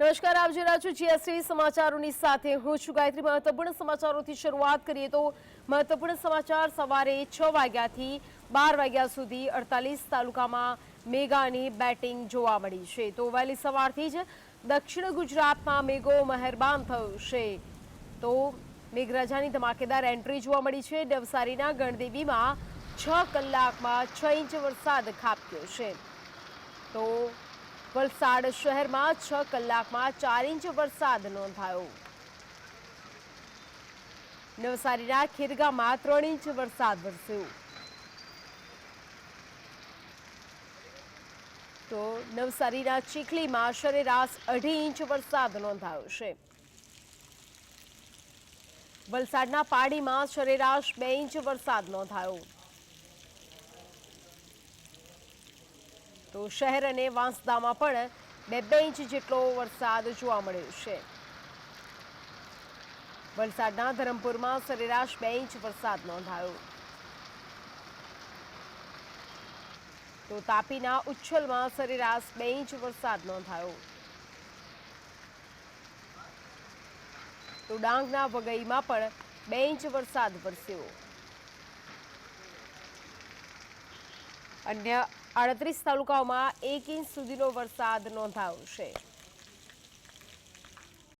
નમસ્કાર, આપ જોઈ રહ્યા છો જીએસટી સમાચારોની સાથે હું છું ગાયત્રી. મહત્વપૂર્ણ સમાચારોથી શરૂઆત કરીએ તો મહત્વપૂર્ણ સમાચાર સવારે છ વાગ્યાથી બાર વાગ્યા સુધી અડતાલીસ તાલુકામાં મેગાની બેટિંગ જોવા મળી છે. તો વહેલી સવારથી જ દક્ષિણ ગુજરાતમાં મેઘો મહેરબાન થયો છે તો મેઘરાજાની ધમાકેદાર એન્ટ્રી જોવા મળી છે. નવસારીના ગણદેવીમાં છ કલાકમાં છ ઇંચ વરસાદ ખાબક્યો છે. તો વલસાડ શહેરમાં છ કલાકમાં ચાર ઇંચ વરસાદ નોંધાયો. નવસારીના ખીરગામાં ત્રણ ઇંચ વરસાદ વરસ્યો. તો નવસારીના ચીખલીમાં સરેરાશ અઢી ઇંચ વરસાદ નોંધાયો છે. વલસાડના પાડીમાં સરેરાશ બે ઇંચ વરસાદ નોંધાયો. તો શહેર અને વાંસદામાં પણ બે બે ઇંચ જેટલો વરસાદ જોવા મળ્યો છે. વલસાડના ધરમપુરમાં સરેરાશ બે ઇંચ વરસાદ નોંધાયો. તો તાપીના ઉચ્છલમાં સરેરાશ બે ઇંચ વરસાદ નોંધાયો. તો ડાંગના વગઈમાં પણ બે ઇંચ વરસાદ વરસ્યો. અન્ય આડત્રીસ તાલુકાઓમાં એક ઇંચ સુધીનો વરસાદ નોંધાયો છે.